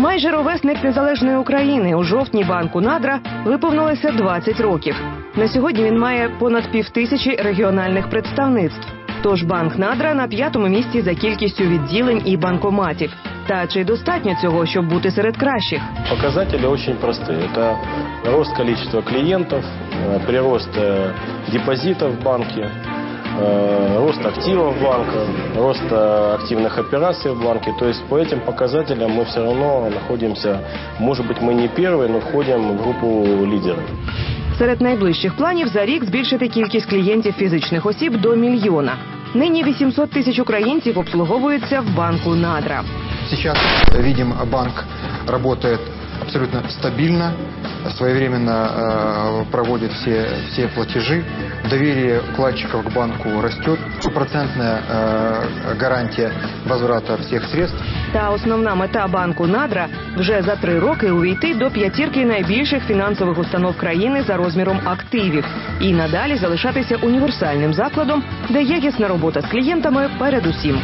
Майже ровесник незалежної України у жовтні банку Надра виповнилося 20 років. На сьогодні він має понад півтисячі регіональних представництв. Тож банк Надра на п'ятому місці за кількістю відділень і банкоматів. Та чи достатньо цього, щоб бути серед кращих? Показатели очень простые. Это рост количества клиентов, э, прирост э, депозитов в банке, э, рост активов банка, рост э, активных операций в банке. То есть по этим показателям мы все равно находимся, может быть мы не первые, но входим в группу лидеров. Серед найближчих планів за рік збільшити кількість клієнтів фізичних осіб до мільйона. Нині 800 тисяч українців обслуговуються в банку Надра. Сейчас видим, банк работает абсолютно стабильно, своевременно э, проводит все, все платежи, доверие вкладчиков к банку растет, стопроцентная э, гарантия возврата всех средств. Та основна мета банку Надра вже за три роки увійти до п'ятірки найбільших фінансових установ країни за розміром активів і надалі залишатися універсальним закладом, де якісна робота з клієнтами передусім.